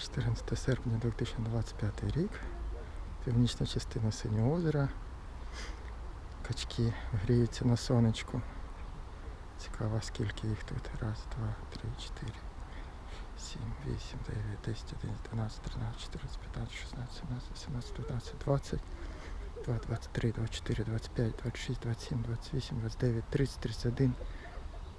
14 серпня 2025 рік. Північна частина синього озера. Качки гріються на сонечку. Цікаво, скільки їх тут. Раз, два, три, чотири, сім, вісім, дев'ять, десять, один, дванадцять, тринадцять, чотирнадцять, п'ятнадцять, шістнадцять, сімнадцять, сімнадцять, дев'ятнадцять, двадцять. два, три, пять, шість, 23, 24, 25, 26, 27, девять, 29, тридцять один.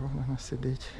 Ровно вона сидить.